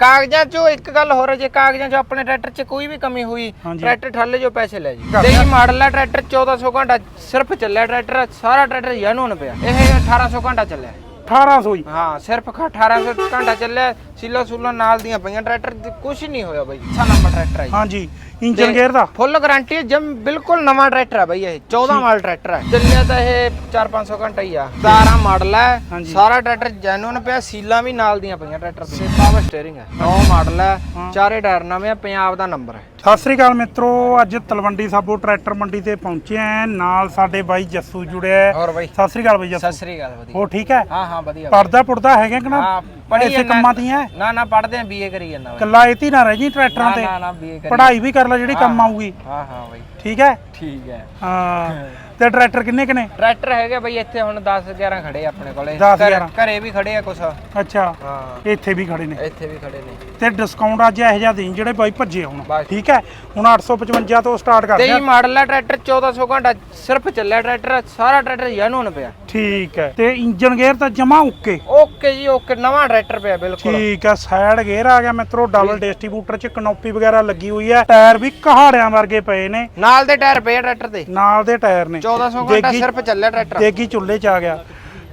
ਕਾਗਜ਼ਾਂ 'ਚੋਂ ਇੱਕ ਗੱਲ ਹੋਰ ਹੈ ਜੇ ਕਾਗਜ਼ਾਂ 'ਚ ਆਪਣੇ ਟਰੈਕਟਰ 'ਚ ਕੋਈ ਵੀ ਕਮੀ ਹੋਈ ਹਾਂਜੀ। ਟਰੈਕਟਰ ਠੱਲੇ ਜੋ ਪੈਸੇ ਲੈ ਜੀ ਦਾ- ਮਾਡਲ ਹੈ ਟਰੈਕਟਰ 1400 ਘੰਟਾ ਸਿਰਫ ਚੱਲਿਆ ਟਰੈਕਟਰ ਸਾਰਾ ਟਰੈਕਟਰ ਜੈਨੂਨ ਪਿਆ। ਇਹ 1800 ਘੰਟਾ ਚੱਲਿਆ। 1800 ਹੀ ਹਾਂ ਸਿਰਫ ਖ- 1800 ਘੰਟਾ ਚੱਲਿਆ ਸੀਲਾ ਸੂਲਾ ਨਾਲ ਦੀਆਂ ਪਈਆਂ ਟਰੈਕਟਰ ਕੁਝ ਨਹੀਂ ਹੋਇਆ ਬਾਈ ਅੱਛਾ ਨੰਬਰ ਟਰੈਕਟਰ ਹੈ ਜੀ। ਹਾਂਜੀ ਇੰਜਨ ਗੇਅਰ ਦਾ? ਫੁੱਲ ਗਾਰੰਟੀ ਹੈ ਜਮ ਬਿਲਕੁਲ ਨਵਾਂ ਟਰੈਕਟਰ ਹੈ ਬਾਈ ਇਹ 14 ਮਾਡਲ ਟਰੈਕਟਰ ਹੈ ਚੱਲਿਆ ਤਾਂ ਇਹ 4-500 ਘੰਟਾ ਹੀ ਆ 17 ਮਾਡਲ ਹੈ ਹਾਂਜੀ। ਸਾਰਾ ਟਰੈਕਟਰ ਜੈਨੂਨ ਪਿਆ ਸੀਲਾਂ ਵੀ ਨਾਲ ਦੀਆਂ ਪਈਆਂ ਟਰੈਕਟਰ ਤੇ ਪਾਵਰ ਸਟੀਅਰਿੰਗ ਹੈ 9 ਮਾਡਲ ਹੈ ਹਾਂ। ਚਾਰੇ ਟਾਇਰ ਨਵੇਂ ਆ ਪੰਜਾਬ ਦਾ ਨੰਬਰ ਹੈ ਸਤਿ ਸ੍ਰੀ ਅਕਾਲ ਮਿੱਤਰੋ ਅੱਜ ਤਲਵੰਡੀ ਸਾਬੋ ਟਰੈਕਟਰ ਮੰਡੀ ਤੇ ਪਹੁੰਚੇ ਆਂ ਨਾਲ ਸਾਡੇ ਬਾਈ ਜੱਸੂ ਜੁੜਿਆ ਹੈ। ਹੋਰ ਬਾਈ। ਸਤਿ ਸ੍ਰੀ ਅਕਾਲ ਬਾਈ ਸਤਿ ਜੱਸੂ ਸ੍ਰੀ ਅਕਾਲ ਵਧੀਆ। ਹੋ ਠੀਕ ਹੈ? ਹਾਂ ਹਾਂ ਵਧੀਆ। ਪੜਦਾ ਪੁੜਦਾ ਹੈਗਾ ਕਿ ਨਾ? ਹਾਂ ਪੜ੍ਹੀ ਇਸੇ ਜਾਂਦਾ। ਕੰਮਾਂ ਦੀਆਂ ਨਾ ਨਾ ਪੜਦੇ ਆ ਬੀਏ ਕਰੀ ਜਾਂਦਾ ਬਾਈ। ਕੱਲਾ ਇਹ ਤੀ ਨਾ ਰਹਿ ਜੀ ਟਰੈਕਟਰਾਂ ਨਾ ਤੇ। ਨਾ ਨਾ ਬੀਏ ਕਰੀ ਪੜ੍ਹਾਈ ਵੀ ਕਰ ਲੈ ਜਿਹੜੀ ਕੰਮ ਆਊਗੀ। ਹਾਂ ਹਾਂ ਬਾਈ। ਠੀਕ ਹੈ? ਠੀਕ ਹੈ। ਹਾਂ। ਤੇ ਟਰੈਕਟਰ ਕਿੰਨੇ ਕਿਨੇ ਟਰੈਕਟਰ ਹੈਗੇ ਬਾਈ ਇੱਥੇ ਹੁਣ 10 11 ਖੜੇ ਆ ਆਪਣੇ ਕੋਲੇ। 10, ਘਰੇ- 11 ਘਰੇ ਵੀ ਖੜੇ ਆ ਕੁਛ। ਅੱਛਾ। ਹਾਂ। ਇੱਥੇ ਵੀ ਖੜੇ ਨੇ। ਇੱਥੇ ਵੀ ਖੜੇ ਨੇ। ਤੇ ਡਿਸਕਾਊਂਟ ਅੱਜ ਇਹੋ ਜਿਹਾ ਦੇਣ ਜਿਹੜੇ ਬਾਈ ਭੱਜੇ ਹੁਣ। ਬਸ। ਠੀਕ ਹੈ? ਹੁਣ 855 ਤੋਂ ਸਟਾਰਟ ਕਰਦੇ ਆ। ਮਾਡਲ ਹੈ ਟਰੈਕਟਰ 1400 ਘੰਟਾ ਸਿਰਫ ਚੱਲਿਆ ਟਰੈਕਟਰ ਸਾਰਾ ਟਰੈਕਟਰ ਜੈਨੂਨ ਪਿਆ। ਠੀਕ ਹੈ। ਤੇ ਇੰਜਨ ਗੇਅਰ ਤਾਂ ਜਮਾ ਓਕੇ। ਓਕੇ ਜੀ ਓਕੇ ਨਵਾਂ ਟਰੈਕਟਰ ਪਿਆ ਬਿਲਕੁਲ। ਠੀਕ ਹੈ ਸਾਈਡ ਗੇਅਰ ਆ ਗਿਆ ਮਿੱਤਰੋ ਡਬਲ ਡਿਸਟ੍ਰੀਬਿਊਟਰ ਚ ਕਨੋਪੀ ਵਗੈਰਾ ਲੱਗੀ ਹੋਈ ਹੈ ਟਾਇਰ ਵੀ ਕਹਾੜਿਆਂ ਵਰਗੇ ਪਏ ਨੇ। ਨਾਲ ਦੇ ਟਾਇਰ ਪਏ ਆ ਟਰੈਕਟਰ ਦੇ। ਨਾਲ ਦੇ ਟਾਇਰ ਨੇ। 1400 ਘੰਟਾ ਸਿਰਫ ਚੱਲਿਆ ਟਰੈਕਟਰ ਦੇਗੀ ਚੁੱਲ੍ਹੇ ਚ ਆ ਗਿਆ।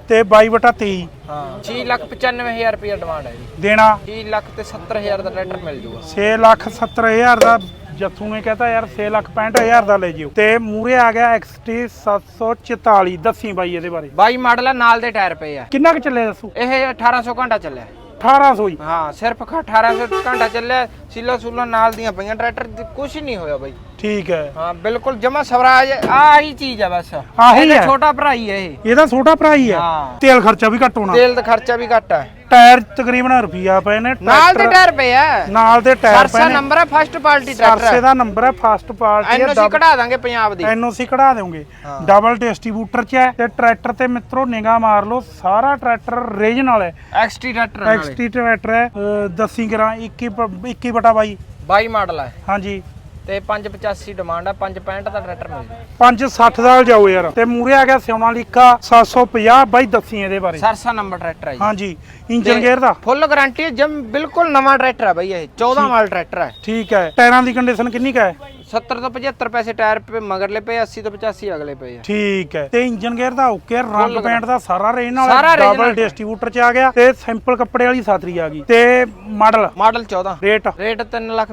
ਤੇ 22 ਬਟਾ 23 ਹਾਂ 6 ਲੱਖ 95000 ਰੁਪਏ ਡਿਮਾਂਡ ਹੈ ਜੀ। ਦੇਣਾ। 6 ਲੱਖ ਤੇ 70000 ਦਾ ਟਰੈਕਟਰ ਮਿਲ ਜੂਗਾ। 6 ਲੱਖ 70 ਹਜ਼ਾਰ ਦਾ ਜੱਸੂ ਨੇ ਕਹਤਾ ਯਾਰ 6 ਲੱਖ 65 ਹਜ਼ਾਰ ਦਾ ਲੈ ਜਿਓ। ਤੇ ਮੂਰੇ ਆ ਗਿਆ XT 744 ਦੱਸੀ ਬਾਈ ਇਹਦੇ ਬਾਰੇ। 22 ਮਾਡਲ ਹੈ ਨਾਲ ਦੇ ਟਾਇਰ ਪਏ ਆ। ਕਿੰਨਾ ਕੁ ਚੱਲੇ ਦੱਸੂ? ਇਹ 1800 ਘੰਟਾ ਚੱਲਿਆ। 1800 ਹੀ? ਹਾਂ ਸਿਰਫ ਖ- 1800 ਘੰਟਾ ਚੱਲਿਆ। ਸੀਲਾ ਸੂਲਾ ਨਾਲ ਦੀਆਂ ਪਈਆਂ ਟਰੈਕਟਰ ਦੀ ਕੁਝ ਨਹੀਂ ਹੋਇਆ ਬਾਈ। ਠੀਕ ਹੈ। ਹਾਂ ਬਿਲਕੁਲ ਜਮਾ ਸਵਰਾਜ ਆਹੀ ਚੀਜ਼ ਆ ਬਸ। ਆਹੀ ਹੈ। ਛੋਟਾ ਭਰਾ ਹੀ ਹੈ ਇਹ। ਇਹਦਾ ਛੋਟਾ ਭਰਾ ਹੀ ਹੈ? ਹਾਂ। ਤੇਲ ਖਰਚਾ ਵੀ ਘੱਟ ਹੋਣਾ। ਤੇਲ ਦਾ ਖਰਚਾ ਵੀ ਘੱਟ ਹੈ ਟਾਇਰ ਤਕਰੀਬਨ ਰੁਪਿਆ ਪਏ ਨੇ ਨਾਲ ਦੇ ਟਾਇਰ ਪਏ ਆ। ਨਾਲ ਦੇ ਟਾਇਰ ਸਰਸਾ ਪਏ ਨੇ। ਨੰਬਰ ਹੈ ਫਸਟ ਪਾਰਟੀ ਸਰਸੇ ਟਰੈਕਟਰ ਦਾ ਨੰਬਰ ਹੈ ਫਸਟ ਪਾਰਟੀ ਹੈ ਐਨਓਸੀ ਕਢਾ ਦਾਂਗੇ ਪੰਜਾਬ ਦੀ। ਐਨਓਸੀ ਕਢਾ ਦੇਵਾਂਗੇ। ਡਬਲ ਡਿਸਟ੍ਰੀਬਿਊਟਰ ਚ ਹੈ ਤੇ ਟਰੈਕਟਰ ਤੇ ਮਿੱਤਰੋ ਨਿਗਾਹ ਮਾਰ ਲਓ ਸਾਰਾ ਟਰੈਕਟਰ ਰੀਜਨਲ ਹੈ। ਐਕਸਟੀ ਟਰੈਕਟਰ ਨਾਲੇ। ਐਕਸਟੀ ਟਰੈਕਟਰ ਹੈ ਅਹ, 10 ਗ੍ਰਾਂ 21 ਪ- 21 ਬਟਾ ਬਾਈ। 22 ਮਾਡਲ ਹੈ ਹਾਂਜੀ। ਤੇ 585 ਡਿਮਾਂਡ ਹੈ 565 ਦਾ ਟਰੈਕਟਰ ਮਿਲ ਜੂ। 560 ਦਾ ਜਾਓ ਯਾਰ। ਤੇ ਮੂਰੇ ਆ ਗਿਆ ਸੋਨਾਲੀਕਾ 750 ਬਾਈ ਦੱਸੀ ਇਹਦੇ ਬਾਰੇ। ਸਰਸਾ ਨੰਬਰ ਟਰੈਕਟਰ ਹੈ ਜੀ। ਹਾਂਜੀ ਇੰਜਨ ਗੇਅਰ ਦਾ? ਫੁੱਲ ਗਾਰੰਟੀ ਹੈ ਜਮ ਬਿਲਕੁਲ ਨਵਾਂ ਟਰੈਕਟਰ ਹੈ ਬਾਈ ਇਹ 14 ਮਾਡਲ ਟਰੈਕਟਰ ਹੈ ਠੀਕ ਹੈ। ਟਾਇਰਾਂ ਦੀ ਕੰਡੀਸ਼ਨ ਕਿੰਨੀ ਕੁ ਹੈ? 70 ਤੋਂ 75 ਪੈਸੇ ਟਾਇਰ ਪੇ ਮਗਰਲੇ ਪਏ 80 ਤੋਂ 85 ਅਗਲੇ ਪਏ ਆ। ਠੀਕ ਹੈ ਤੇ ਇੰਜਨ ਗੇਅਰ ਦਾ ਓਕੇ ਰੰਗ ਪੈਂਟ ਦਾ ਸਾਰਾ ਰੇਨ range ਡਬਲ। ਡਿਸਟ੍ਰੀਬਿਊਟਰ ਚ ਆ ਗਿਆ ਤੇ ਸਿੰਪਲ ਕੱਪੜੇ ਵਾਲੀ ਸਾਥਰੀ ਆ ਗਈ। ਤੇ model model 14 rate rate 3 lakh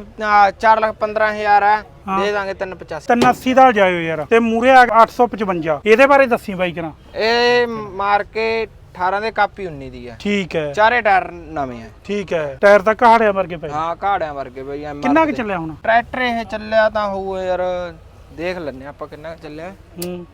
4 lakh 15000 ਹੈ। ਦੇ ਦਾਂਗੇ 385 380 ਦਾ ਜਾਇਓ ਯਾਰ। ਤੇ ਮੂਰੇ ਆ ਗਿਆ 855 ਇਹਦੇ ਬਾਰੇ ਦੱਸੀ ਬਾਈ ਕਰਾਂ ਇਹ ਮਾਰ ਕੇ 18 ਦੇ ਕਾਪੀ 19 ਦੀ ਹੈ ਠੀਕ ਹੈ। ਚਾਰੇ ਟਾਇਰ ਨਵੇਂ ਆ। ਠੀਕ ਹੈ। ਟਾਇਰ ਤਾਂ ਕਹਾੜਿਆਂ ਵਰਗੇ ਪਏ। ਹਾਂ ਕਾੜਿਆਂ ਵਰਗੇ ਬਈ MR ਕਿੰਨਾ ਕੁ। ਚੱਲਿਆ ਹੁਣ? ਟਰੈਕਟਰ ਇਹ ਚੱਲਿਆ ਤਾਂ ਹੋਊ ਯਾਰ ਦੇਖ ਲੈਨੇ ਆਪਾਂ ਕਿੰਨਾ ਕੁ ਚੱਲਿਆ। ਹੂੰ।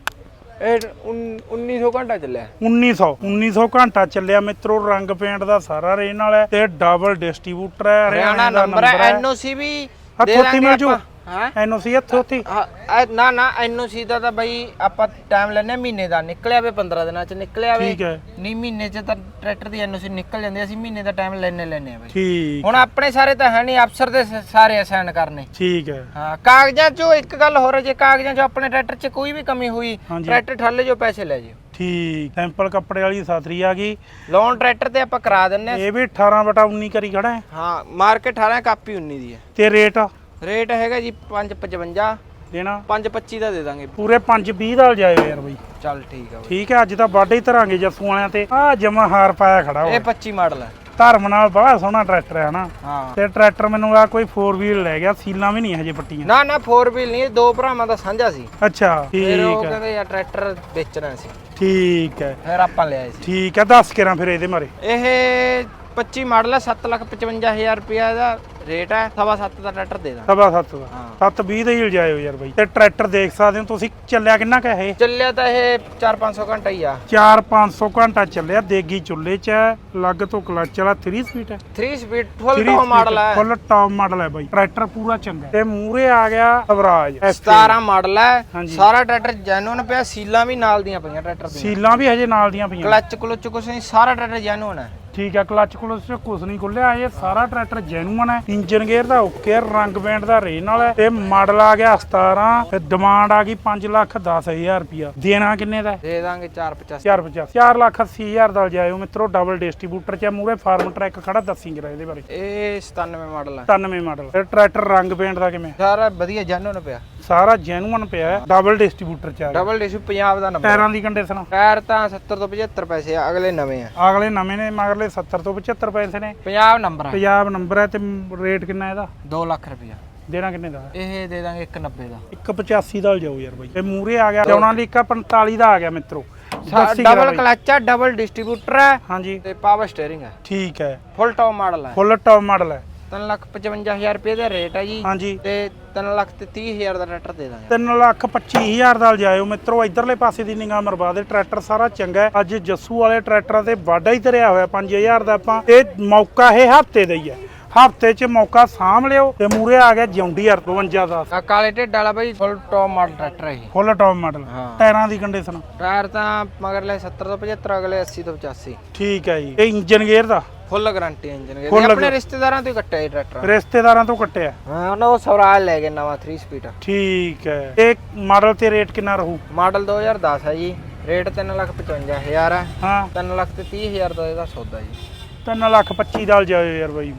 ਇਹ ਉਨ- 1900 ਘੰਟਾ ਚੱਲਿਆ। 1900 1900 ਘੰਟਾ ਚੱਲਿਆ ਮਿੱਤਰੋ ਰੰਗ ਪੇਂਟ ਦਾ ਸਾਰਾ ਰੇਨ ਹੈ ਤੇ ਡਬਲ ਡਿਸਟ੍ਰੀਬਿਊਟਰ ਹੈ ਹਰਿਆਣਾ ਨੰਬਰ ਹੈ ਐਨਓਸੀ ਵੀ ਹਾਂ, ਦੇ ਥੋਤੀ ਦਾਂਗੇ ਮਿਲ ਜੂ। ਹਾਂ? ਐਨਓਸੀ ਹੱਥੋਂ ਹੱਥੀ ਹਾਂ, ਇਹ- ਨਾ ਨਾ ਐਨਓਸੀ ਦਾ ਤਾਂ ਬਈ ਆਪਾਂ ਟਾਈਮ ਲੈਨੇ ਮਹੀਨੇ ਦਾ। ਨਿਕਲਿਆ ਵੇ 15 ਦਿਨਾਂ ਚ ਨਿਕਲਿਆ ਵੇ। ਠੀਕ ਹੈ। ਨਹੀਂ ਮਹੀਨੇ ਚ ਤਾਂ ਟਰੈਕਟਰ ਦੀ ਐਨਓਸੀ ਨਿਕਲ ਜਾਂਦੀ ਅਸੀਂ ਮਹੀਨੇ ਦਾ ਟਾਈਮ ਲੈਨੇ ਲੈਨੇ ਆ ਬਈ। ਠੀਕ। ਹੁਣ ਆਪਣੇ ਸਾਰੇ ਤਾਂ ਹੈ ਨਹੀਂ ਅਫਸਰ ਦੇ ਸ- ਸਾਰੇ ਅਸਾਈਨ ਕਰਨੇ। ਠੀਕ ਹੈ। ਹਾਂ ਕਾਗਜ਼ਾਂ 'ਚੋਂ ਇੱਕ ਗੱਲ ਹੋਰ ਹੈ ਜੇ ਕਾਗਜ਼ਾਂ 'ਚ ਆਪਣੇ ਟਰੈਕਟਰ 'ਚ ਕੋਈ ਵੀ ਕਮੀ ਹੋਈ ਹਾਂਜੀ। ਟਰੈਕਟਰ ਠੱਲੇ ਜੋ ਪੈਸੇ ਲੈ ਜਿਓ ਠੀਕ ਸਿੰਪਲ ਕੱਪੜੇ ਵਾਲੀ ਸਾਥਰੀ ਆ ਗਈ। ਲੋਨ ਟਰੈਕਟਰ ਤੇ ਆਪਾਂ ਕਰਾ ਦਿੰਨੇ ਆ ਇਹ ਵੀ 18 ਬਟਾ 19 ਕਰੀ ਖੜਾ ਹੈ। ਹਾਂ ਮਾਰਕੀਟ 18 ਕਾਪੀ 19 ਦੀ ਹੈ। ਤੇ ਰੇਟ? ਰੇਟ ਹੈਗਾ ਜੀ 555 ਦੇਣਾ? 525 ਦਾ ਦੇ ਦਾਂਗੇ। ਪੂਰੇ 520 ਦਾ ਜਾਇਓ ਯਾਰ ਬਈ। ਚੱਲ ਠੀਕ ਆ ਬਈ। ਠੀਕ ਹੈ ਅੱਜ ਤਾਂ ਬਾਡੇ ਹੀ ਧਰਾਂਗੇ ਜੱਸੂ ਵਾਲਿਆਂ ਤੇ। ਆ ਜਮਾ ਹਾਰ ਪਾਇਆ ਖੜਾ ਇਹ ਹੋ 25 ਮਾਡਲ ਹੈ। ਧਰਮ ਨਾਲ ਬੜਾ ਸੋਹਣਾ ਟਰੈਕਟਰ ਹੈ ਨਾ। ਹਾਂ। ਤੇ ਟਰੈਕਟਰ ਮੈਨੂੰ ਆ ਕੋਈ 4 ਵੀਲ ਲੈ ਗਿਆ ਸੀਲਾਂ ਵੀ ਨਹੀਂ ਹਜੇ ਪੱਟੀਆਂ। ਨਾ ਨਾ 4 ਵੀਲ ਨਹੀਂ ਇਹ ਦੋ ਭਰਾਵਾਂ ਦਾ ਸਾਂਝਾ ਸੀ। ਅੱਛਾ ਫਿਰ ਉਹ ਠੀਕ ਹੈ। ਕਹਿੰਦੇ ਯਾਰ ਟਰੈਕਟਰ ਵੇਚਣਾ ਸੀ। ਠੀਕ ਹੈ। ਫਿਰ ਆਪਾਂ ਲਿਆਏ ਸੀ। ਠੀਕ ਹੈ ਦੱਸ ਕਰਾਂ ਫਿਰ ਇਹਦੇ ਬਾਰੇ। ਇਹ 25 ਮਾਡਲ ਹੈ 755000 ਰੁਪਇਆ ਦਾ ਰੇਟ ਹੈ ਸਵਾ ਸੱਤ ਦਾ ਟਰੈਕਟਰ ਦੇ ਦਾਂ ਸਵਾ ਸੱਤ ਦਾ। ਹਾਂ। 720 ਦੇ ਹੀ ਲਜਾਇਓ ਯਾਰ ਬਈ। ਤੇ ਟਰੈਕਟਰ ਦੇਖ ਸਕਦੇ ਹੋ ਤੁਸੀਂ ਚੱਲਿਆ ਕਿੰਨਾ ਕੁ ਇਹ? ਚੱਲਿਆ ਤਾਂ ਇਹ 4-500 ਘੰਟਾ ਹੀ ਆ। 4-500 ਘੰਟਾ ਚੱਲਿਆ ਦੇਗੀ ਚੁੱਲ੍ਹੇ 'ਚ ਹੈ, ਲੱਗ ਤੋਂ ਕਲਚ ਵਾਲਾ 3 ਸਪੀਡ ਹੈ 3 ਸਪੀਡ ਫੁੱਲ ਟੌਪ ਮਾਡਲ ਹੈ ਫੁੱਲ ਟੌਪ ਮਾਡਲ ਹੈ ਬਾਈ। ਟਰੈਕਟਰ ਪੂਰਾ ਚੰਗਾ। ਹੈ। ਤੇ ਮੂਰੇ ਆ ਗਿਆ ਸਵਰਾਜ 17 ਮਾਡਲ ਹੈ ਹਾਂਜੀ। ਸਾਰਾ ਟਰੈਕਟਰ ਜੈਨੂਨ ਪਿਆ ਸੀਲਾਂ ਵੀ ਨਾਲ ਦੀਆਂ ਪਈਆਂ ਟਰੈਕਟਰ ਦੀਆਂ। ਸੀਲਾਂ ਵੀ ਹਜੇ ਨਾਲ ਦੀਆਂ ਪਈਆਂ। ਕਲੱਚ ਕਲੁੱਚ ਕੁਛ ਨਹੀਂ ਸਾਰਾ ਟਰੈਕਟਰ ਜੈਨੂਨ ਹੈ ਠੀਕ ਹੈ ਕਲਚ ਕਲਚ ਚ ਕੁਝ ਨਹੀਂ ਖੁੱਲਿਆ ਇਹ ਸਾਰਾ ਟਰੈਕਟਰ ਜੈਨੂਅਨ ਹੈ ਇੰਜਨ ਗੇਅਰ ਦਾ ਓਕੇ ਰੰਗ ਬੈਂਡ ਦਾ ਰੇਨ ਨਾਲ ਹੈ ਤੇ ਮਾਡਲ ਆ ਗਿਆ 17 ਤੇ ਡਿਮਾਂਡ ਆ ਗਈ 5 ਲੱਖ 10000 ਰੁਪਿਆ ਦੇਣਾ ਕਿੰਨੇ ਦਾ? ਦੇ ਦਾਂਗੇ 450 450 4 ਲੱਖ 80000 ਦਾ ਜਾਇਓ ਮਿੱਤਰੋ ਡਬਲ ਡਿਸਟ੍ਰੀਬਿਊਟਰ ਚ ਮੂਰੇ ਫਾਰਮ ਟਰੈਕ ਖੜਾ ਦੱਸੀ ਜਰਾ ਇਹਦੇ ਬਾਰੇ। ਇਹ 97 ਮਾਡਲ ਹੈ 97 ਮਾਡਲ ਤੇ ਟਰੈਕਟਰ ਰੰਗ ਪੇਂਟ ਦਾ ਕਿਵੇਂ? ਸਾਰਾ ਵਧੀਆ ਜੈਨੂਨ ਪਿਆ। ਸਾਰਾ ਜੈਨੂਅਨ ਪਿਆ ਹੈ ਡਬਲ ਡਿਸਟ੍ਰੀਬਿਊਟਰ ਚ ਆ ਗਿਆ। ਡਬਲ ਡਿਸ਼ ਪੰਜਾਬ ਦਾ ਨੰਬਰ ਟਾਇਰਾਂ ਦੀ ਕੰਡੀਸ਼ਨ ਟਾਇਰ ਤਾਂ 70 ਤੋਂ 75 ਪੈਸੇ ਆ ਅਗਲੇ ਨਵੇਂ ਆ। ਅਗਲੇ ਨਵੇਂ ਨੇ ਮਗਰਲੇ 70 ਤੋਂ 75 ਪੈਸੇ ਨੇ। ਪੰਜਾਬ ਨੰਬਰ ਪੰਜਾਬ ਨੰਬਰ ਹੈ ਤੇ ਰੇਟ ਕਿੰਨਾ ਇਹਦਾ? 2 ਲੱਖ ਰੁਪਇਆ। ਦੇਣਾ ਕਿੰਨੇ ਦਾ? ਇਹ ਦੇ ਦਾਂਗੇ 190 ਦਾ। 185 ਦਾ ਜਾਓ ਯਾਰ ਬਾਈ। ਤੇ ਮੂਰੇ ਆ ਗਿਆ ਚੌਣਾ ਲਈ 145 ਦਾ ਆ ਗਿਆ ਮਿੱਤਰੋ। ਦੱਸੀ ਡਬਲ ਬਾਈ। ਕਲਚ ਹੈ ਡਬਲ ਡਿਸਟ੍ਰੀਬਿਊਟਰ ਹੈ ਹਾਂਜੀ। ਤੇ ਪਾਵਰ ਸਟੀਅਰਿੰਗ ਹੈ ਠੀਕ ਹੈ। ਫੁੱਲ ਟੌਪ ਮਾਡਲ ਹੈ ਫੁੱਲ ਟੌਪ ਮਾਡਲ ਹੈ। 3 ਲੱਖ 55000 ਰੁਪਏ ਦਾ ਰੇਟ ਹੈ ਜੀ। ਹਾਂਜੀ। ਤੇ 3 ਲੱਖ ਤੇ 30000 ਦਾ ਟਰੈਕਟਰ ਦੇ ਦਾਂਗੇ। 3 ਲੱਖ 25000 ਦਾ ਜਾਇਓ। ਮਿੱਤਰੋ ਇਧਰਲੇ ਪਾਸੇ ਦੀ ਨਿਗਾਹ ਮਰਵਾ ਦੇ। ਟਰੈਕਟਰ ਸਾਰਾ ਚੰਗਾ ਹੈ। ਅੱਜ ਜੱਸੂ ਵਾਲੇ ਟਰੈਕਟਰਾਂ ਤੇ ਵਾਢਾ ਹੀ ਧਰਿਆ ਹੋਇਆ। 5000 ਦਾ ਆਪਾਂ। ਇਹ ਮੌਕਾ ਇਹ ਹਫ਼ਤੇ ਦਾ ਹੀ ਹੈ। ਹਫ਼ਤੇ 'ਚ ਮੌਕਾ ਸਾਂਭ ਲਿਓ। ਤੇ ਮੂਰੇ ਆ ਗਿਆ ਜੌਂਡੀਅਰ 52 ਦਾ। ਆ ਕਾਲੇ ਢਿੱਡ ਵਾਲਾ ਬਾਈ ਫੁੱਲ ਟੌਪ ਮਾਡਲ ਟਰੈਕਟਰ ਹੈ ਇਹ। ਫੁੱਲ ਟੌਪ ਮਾਡਲ ਹਾਂ। ਟਾਇਰਾਂ ਦੀ ਕੰਡੀਸ਼ਨ ਟਾਇਰ ਤਾਂ ਮਗਰਲੇ 70 ਤੋਂ 75 ਅਗਲੇ 80 ਤੋਂ 85 ਠੀਕ ਹੈ ਜੀ। ਇਹ ਇੰਜਨ ਗੇਅਰ ਦਾ। ਫੁੱਲ ਗਾਰੰਟੀ ਇੰਜਨ Full ਦੇ ਆਪਣੇ ਰਿਸ਼ਤੇਦਾਰਾਂ ਤੋਂ ਹੀ ਕੱਟਿਆ ਇਹ ਟਰੈਕਟਰ। ਰਿਸ਼ਤੇਦਾਰਾਂ ਤੋਂ ਕੱਟਿਆ? ਹਾਂ ਉਹਨਾਂ ਉਹ ਸਵਰਾਜ ਲੈ ਗਏ ਨਵਾਂ 3 ਸਪੀਡ ਠੀਕ ਹੈ। ਇਹ ਮਾਡਲ ਤੇ ਰੇਟ ਕਿੰਨਾ ਰਹੂ? ਮਾਡਲ 2010 ਹੈ ਜੀ। ਰੇਟ 355000 ਹੈ। ਹਾਂ। 3 ਲੱਖ ਤੇ 30000 ਦਾ ਇਹਦਾ ਸੌਦਾ ਜੀ। 3 ਲੱਖ 25 ਦਾ ਜਾਇਓ ਯਾਰ ਬਾਈ।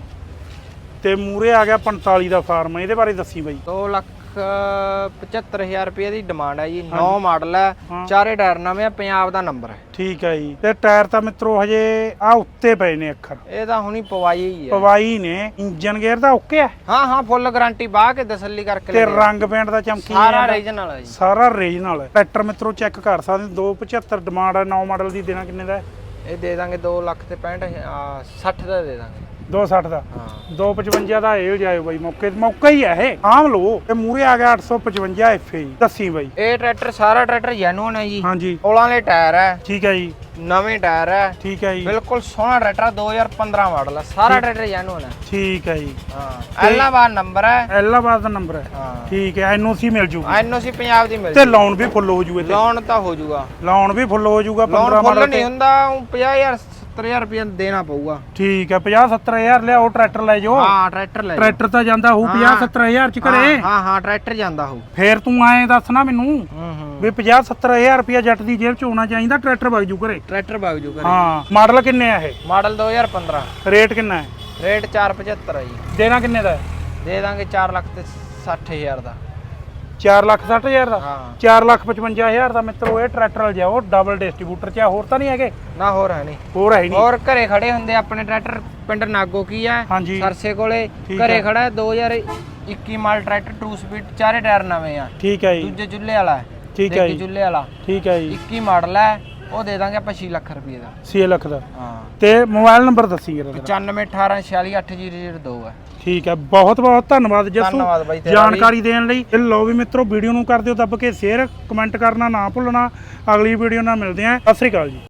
ਤੇ ਮੂਰੇ ਆ ਗਿਆ 45 ਦਾ ਫਾਰਮ। ਇਹਦੇ ਬਾਰੇ ਦੱਸੀ ਬਾਈ। 2 ਲੱਖ 75000 ਰੁਪਏ ਦੀ ਡਿਮਾਂਡ ਹੈ ਜੀ। ਨੌ ਮਾਡਲ ਹੈ। ਚਾਰੇ ਟਾਇਰ ਨਵੇਂ ਆ ਪੰਜਾਬ ਦਾ ਨੰਬਰ ਹੈ ਠੀਕ ਹੈ ਜੀ। ਤੇ ਟਾਇਰ ਤਾਂ ਮਿੱਤਰੋ ਹਜੇ ਆ ਉੱਤੇ ਪਏ ਨੇ ਅੱਖਰ। ਇਹ ਤਾਂ ਹੁਣੀ ਪਵਾਈ ਹੀ ਹੈ ਪਵਾਈ ਨੇ ਇੰਜਨ ਗੇਅਰ ਦਾ ਓਕੇ ਹੈ ਹਾਂ ਹਾਂ ਫੁੱਲ ਗਾਰੰਟੀ ਬਾਹ ਕੇ ਤਸੱਲੀ ਕਰਕੇ ਤੇ। ਰੰਗ ਪੇਂਟ ਦਾ ਚਮਕੀ ਸਾਰਾ। ਰੀਜਨਲ ਹੈ ਜੀ। ਸਾਰਾ ਰੀਜਨਲ ਹੈ ਟਰੈਕਟਰ ਮਿੱਤਰੋ ਚੈੱਕ ਕਰ ਸਕਦੇ ਹੋ 275 ਡਿਮਾਂਡ ਹੈ 9 ਮਾਡਲ ਦੀ ਦੇਣਾ ਕਿੰਨੇ ਦਾ ਇਹ ਦੇ ਦਾਂਗੇ 2 ਲੱਖ ਤੇ 65 ਆ, 60 ਦਾ ਦੇ ਦਾਂਗੇ। 260 ਦਾ। ਹਾਂ। 255 ਦਾ ਇਹ ਜਾਇਓ ਬਾਈ ਮੌਕੇ ਮੌਕਾ ਹੀ ਹੈ ਇਹ। ਆਮ ਲੋ ਤੇ ਮੂਰੇ ਆ ਗਿਆ 855 ਐਫਏ ਦੱਸੀ ਬਾਈ। ਇਹ ਟਰੈਕਟਰ ਸਾਰਾ ਟਰੈਕਟਰ ਜੈਨੂਨ ਹੈ ਜੀ। ਹਾਂਜੀ। 16 ਵਾਲੇ ਟਾਇਰ ਹੈ। ਠੀਕ ਹੈ ਜੀ। ਨਵੇਂ ਟਾਇਰ ਹੈ। ਠੀਕ ਹੈ ਜੀ। ਬਿਲਕੁਲ ਸੋਹਣਾ ਟਰੈਕਟਰ ਹੈ, 2015 ਮਾਡਲ ਹੈ ਸਾਰਾ ਟਰੈਕਟਰ ਜੈਨੂਨ ਹੈ। ਠੀਕ ਹੈ ਜੀ। ਹਾਂ। ਐਲਾਬਾਦ ਨੰਬਰ ਹੈ। ਐਲਾਬਾਦ ਦਾ ਨੰਬਰ ਹੈ। ਹਾਂ। ਠੀਕ ਹੈ ਐਨਓਸੀ ਮਿਲ ਜੂਗੀ। ਐਨਓਸੀ ਪੰਜਾਬ ਦੀ ਮਿਲ ਤੇ ਲੋਨ ਵੀ ਫੁੱਲ ਹੋ ਜੂ ਇਹਦੇ ਲੋਨ ਤਾਂ ਹੋ ਜਾਊਗਾ ਲੋਨ ਵੀ ਫੁੱਲ ਹੋ ਜੂਗਾ 15 ਲੋਨ ਫੁੱਲ ਮਾਡਲ ਨਹੀਂ ਹੁੰਦਾ ਊਂ 50000 70000 ਰੁਪਏ ਦੇਣਾ ਪਊਗਾ। ਠੀਕ ਹੈ 50 70000 ਲਿਆਓ ਟਰੈਕਟਰ ਲੈ ਜਾਓ। ਹਾਂ ਟਰੈਕਟਰ ਲੈ ਜਾਓ। ਟਰੈਕਟਰ ਤਾਂ ਜਾਂਦਾ ਹੋਊ 50 ਹਾਂ। 70000 ਚ ਘਰੇ। ਹਾਂ ਹਾਂ ਹਾਂ ਟਰੈਕਟਰ ਜਾਂਦਾ ਹੋ ਫੇਰ ਤੂੰ ਐਂ ਦੱਸ ਨਾ ਮੈਨੂੰ ਹੂੰ ਹੂੰ। ਵੀ 50 70000 ਰੁਪਇਆ ਜੱਟ ਦੀ ਜੇਬ ਚ ਹੋਣਾ ਚਾਹੀਦਾ ਟਰੈਕਟਰ ਵਗ ਜੂ ਘਰੇ। ਟਰੈਕਟਰ ਬਾਗ ਜੂ ਕਰੇ ਹਾਂ ਮਾਡਲ ਕਿੰਨੇ ਆ ਇਹ? ਮਾਡਲ 2015 ਰੇਟ ਕਿੰਨਾ ਹੈ? ਰੇਟ 475 ਹੈ ਜੀ। ਦੇਣਾ ਕਿੰਨੇ ਦਾ ਹੈ? ਦੇ ਦਾਂਗੇ 4 ਲੱਖ ਤੇ 60000 ਦਾ। 4 ਲੱਖ 60000 ਦਾ। ਹਾਂ। 4 ਲੱਖ 55000 ਦਾ ਮਿੱਤਰੋ ਇਹ ਟਰੈਕਟਰ ਲ ਜਾਓ ਡਬਲ ਡਿਸਟ੍ਰੀਬਿਊਟਰ ਚ ਆ, ਹੋਰ ਤਾਂ ਨਹੀਂ ਹੈਗੇ? ਨਾ ਹੋਰ ਹੈ ਨਹੀਂ। ਹੋਰ ਹੈ ਹੀ ਨਹੀਂ। ਹੋਰ ਘਰੇ ਖੜੇ ਹੁੰਦੇ ਆਪਣੇ ਟਰੈਕਟਰ ਪਿੰਡ ਨਾਗੋ ਕੀ ਹੈ ਹਾਂਜੀ। ਸਰਸੇ ਕੋਲੇ ਠੀਕ ਘਰੇ ਹੈ। ਖੜਾ ਹੈ 2021 ਮਾਡਲ ਟਰੈਕਟਰ 2 ਸਪੀਡ ਚਾਰੇ ਟਾਇਰ ਨਵੇਂ ਆ। ਠੀਕ ਹੈ ਜੀ। ਦੂਜੇ ਚੁੱਲ੍ਹੇ ਵਾਲਾ ਹੈ। ਠੀਕ ਹੈ ਜੀ। ਚੁੱਲ੍ਹੇ ਵਾਲਾ। ਠੀਕ ਹੈ ਜੀ। 21 ਮਾਡਲ ਹੈ। ਉਹ ਦੇ ਦਾਂਗੇ ਆਪਾਂ 6 ਲੱਖ ਰੁਪਏ ਦਾ। 6 ਲੱਖ ਦਾ। ਹਾਂ। ਤੇ ਮੋਬਾਈਲ ਨੰਬਰ ਦੱਸੀ ਜਰਾ ਤੇਰਾ। 9518468002 ਹੈ। ਠੀਕ ਹੈ। ਬਹੁਤ ਬਹੁਤ ਧੰਨਵਾਦ ਜੱਸੂ। ਧੰਨਵਾਦ ਬਾਈ ਤੇਰਾ ਵੀ। ਜਾਣਕਾਰੀ ਦੇਣ ਲਈ। ਇਹ ਲਓ ਵੀ ਮਿੱਤਰੋ ਵੀਡੀਓ ਨੂੰ ਕਰ ਦਿਓ ਦੱਬ ਕੇ ਸ਼ੇਅਰ ਕਮੈਂਟ ਕਰਨਾ ਨਾ ਭੁੱਲਣਾ। ਅਗਲੀ ਵੀਡੀਓ ਨਾਲ ਮਿਲਦੇ ਆਂ ਸਤਿ ਸ੍ਰੀ ਅਕਾਲ ਜੀ।